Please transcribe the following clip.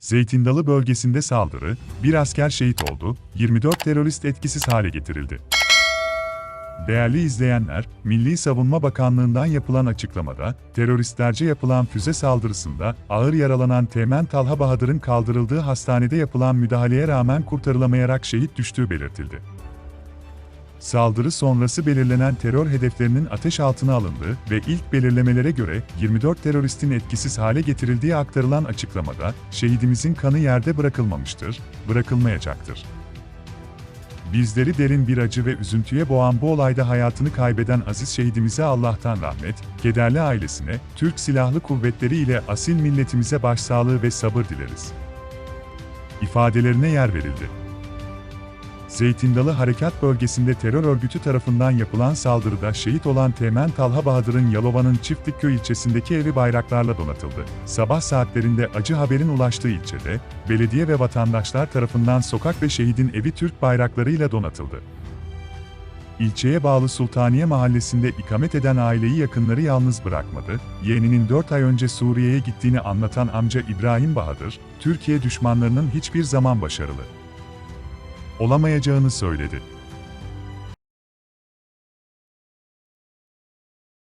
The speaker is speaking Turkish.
Zeytindalı bölgesinde saldırı, bir asker şehit oldu, 24 terörist etkisiz hale getirildi. Değerli izleyenler, Milli Savunma Bakanlığı'ndan yapılan açıklamada, teröristlerce yapılan füze saldırısında ağır yaralanan Teğmen Talha Bahadır'ın kaldırıldığı hastanede yapılan müdahaleye rağmen kurtarılamayarak şehit düştüğü belirtildi. Saldırı sonrası belirlenen terör hedeflerinin ateş altına alındığı ve ilk belirlemelere göre 24 teröristin etkisiz hale getirildiği aktarılan açıklamada, şehidimizin kanı yerde bırakılmamıştır, bırakılmayacaktır. Bizleri derin bir acı ve üzüntüye boğan bu olayda hayatını kaybeden aziz şehidimize Allah'tan rahmet, kederli ailesine, Türk Silahlı Kuvvetleri ile asil milletimize başsağlığı ve sabır dileriz. İfadelerine yer verildi. Zeytindalı Harekat Bölgesi'nde terör örgütü tarafından yapılan saldırıda şehit olan Teğmen Talha Bahadır'ın Yalova'nın Çiftlikköy ilçesindeki evi bayraklarla donatıldı. Sabah saatlerinde acı haberin ulaştığı ilçede, belediye ve vatandaşlar tarafından sokak ve şehidin evi Türk bayraklarıyla donatıldı. İlçeye bağlı Sultaniye Mahallesi'nde ikamet eden aileyi yakınları yalnız bırakmadı. Yeğeninin 4 ay önce Suriye'ye gittiğini anlatan amca İbrahim Bahadır, Türkiye düşmanlarının hiçbir zaman başarılı olamayacağını söyledi.